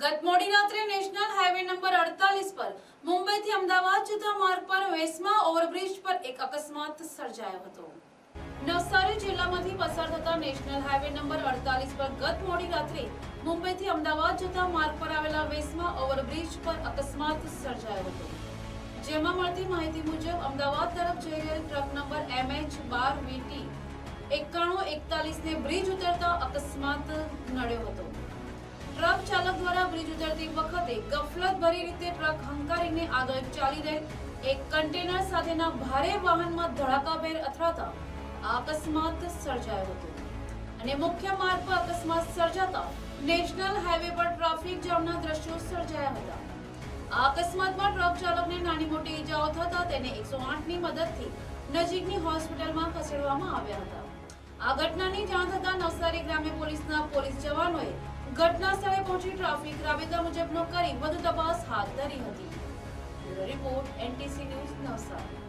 ગત મોડી રાત્રે નેશનલ હાઈવે નંબર અડતાલીસ પર મુંબઈથી અમદાવાદ જતા માર્ગ પર વેસમા ઓવરબ્રિજ પર એક અકસ્માત સર્જાયો હતો. નવસારી જિલ્લામાંથી પસાર થતા નેશનલ હાઈવે નંબર અડતાલીસ પર ગત મોડી રાત્રે મુંબઈથી અમદાવાદ જતા માર્ગ પર આવેલા વેસમા ઓવરબ્રિજ પર અકસ્માત સર્જાયો હતો. જેમાં મળતી માહિતી મુજબ અમદાવાદ તરફ જઈ રહેલ ટ્રક નંબર એમએચ બાર વીટી એકાણું એકતાલીસ ને બ્રિજ ઉતરતા અકસ્માત નડ્યો હતો. ટ્રક ચાલક બ્રિજ ઉતરતી વખતે ગફલત ભરી રીતે ટ્રક હંકારીને આગળ ચાલી રહેલ એક કન્ટેનર સાથેના ભારે વાહનમાં ધડાકાભેર અથડાતા અકસ્માત સર્જાયો હતો. અને મુખ્ય માર્ગ પર અકસ્માત સર્જાતા નેશનલ હાઈવે પર ટ્રાફિક જામના દ્રશ્યો સર્જાયા હતા. આ અકસ્માતમાં ટ્રક ચાલકને નાની મોટી ઈજાઓ થતા તેને એકસો આઠની મદદથી નજીકની હોસ્પિટલમાં ખસેડવામાં આવ્યા હતા. આ ઘટનાની જાણ થતા નવસારી ગ્રામે પોલીસના પોલીસ જવાનોએ ઘટના સ્થળે પહોંચી ટ્રાફિક રાબેતા મુજબનો કરી વધુ તપાસ હાથ ધરી હતી. Report, NTC news Navsari.